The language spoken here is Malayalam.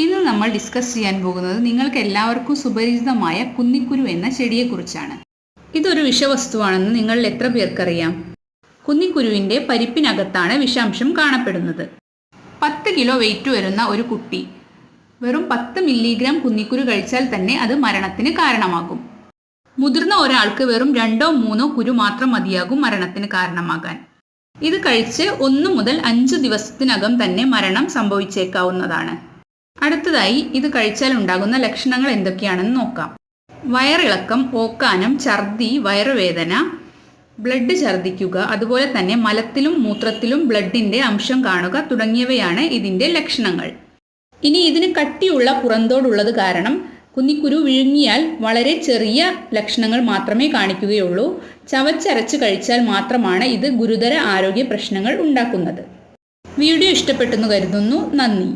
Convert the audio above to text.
ഇന്ന് നമ്മൾ ഡിസ്കസ് ചെയ്യാൻ പോകുന്നത് നിങ്ങൾക്ക് എല്ലാവർക്കും സുപരിചിതമായ കുന്നിക്കുരു എന്ന ചെടിയെക്കുറിച്ചാണ്. ഇതൊരു വിഷവസ്തുവാണെന്ന് നിങ്ങളിൽ എത്ര പേർക്കറിയാം? കുന്നിക്കുരുവിന്റെ പരിപ്പിനകത്താണ് വിഷാംശം കാണപ്പെടുന്നത്. പത്ത് കിലോ വെയിറ്റ് വരുന്ന ഒരു കുട്ടി വെറും പത്ത് മില്ലിഗ്രാം കുന്നിക്കുരു കഴിച്ചാൽ തന്നെ അത് മരണത്തിന് കാരണമാകും. മുതിർന്ന ഒരാൾക്ക് വെറും രണ്ടോ മൂന്നോ കുരു മാത്രം മതിയാകും മരണത്തിന് കാരണമാകാൻ. ഇത് കഴിച്ച് ഒന്നു മുതൽ അഞ്ച് ദിവസത്തിനകം തന്നെ മരണം സംഭവിച്ചേക്കാവുന്നതാണ്. അടുത്തതായി ഇത് കഴിച്ചാൽ ഉണ്ടാകുന്ന ലക്ഷണങ്ങൾ എന്തൊക്കെയാണെന്ന് നോക്കാം. വയറിളക്കം ഓക്കാനം ഛർദി വയറുവേദന ബ്ലഡ് ഛർദിക്കുക അതുപോലെ തന്നെ മലത്തിലും മൂത്രത്തിലും ബ്ലഡിന്റെ അംശം കാണുക തുടങ്ങിയവയാണ് ഇതിന്റെ ലക്ഷണങ്ങൾ. ഇനി ഇതിന് കട്ടിയുള്ള പുറന്തോടുള്ളത് കാരണം കുന്നിക്കുരു വിഴുങ്ങിയാൽ വളരെ ചെറിയ ലക്ഷണങ്ങൾ മാത്രമേ കാണിക്കുകയുള്ളൂ. ചവച്ചരച്ച് കഴിച്ചാൽ മാത്രമാണ് ഇത് ഗുരുതര ആരോഗ്യ പ്രശ്നങ്ങൾ ഉണ്ടാക്കുന്നത്. വീഡിയോ ഇഷ്ടപ്പെട്ടെന്ന് കരുതുന്നു. നന്ദി.